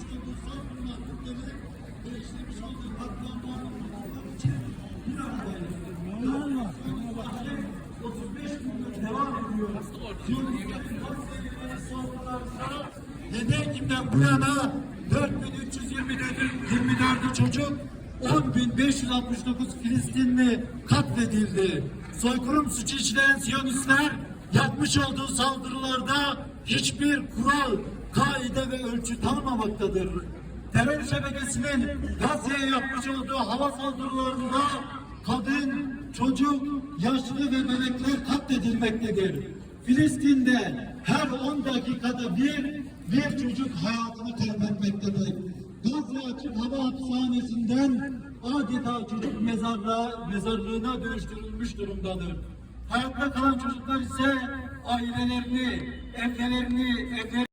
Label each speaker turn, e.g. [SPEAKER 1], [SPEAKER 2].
[SPEAKER 1] 69 saldırılar Türkiye'nin ve işlemiş olduğu katliamlarını unutmak için bir aradayız. Bunlarla mücadele 35 gündür devam ediyor. Siyonistlerin Gazze'lilere saldırılarında 7 Ekim'den bu yana 4324 çocuk 10.569 Filistinli katledildi. Soykırım suçu işleyen Siyonistler yapmış olduğu saldırılarda hiçbir kural, kaide ve ölçü tanımamaktadır. Terör şebekesinin Gazze'ye yapmış olduğu hava saldırılarında kadın, çocuk, yaşlı ve bebekler katledilmektedir. Filistin'de her 10 dakikada bir bir çocuk hayatını kaybetmektedir. Gazze Açık Hava Hapishanesi'nden adeta çocuk mezarlığa, mezarlığına dönüştürülmüş durumdadır. Hayatta kalan çocuklar ise ailelerini, evlerini, evlerini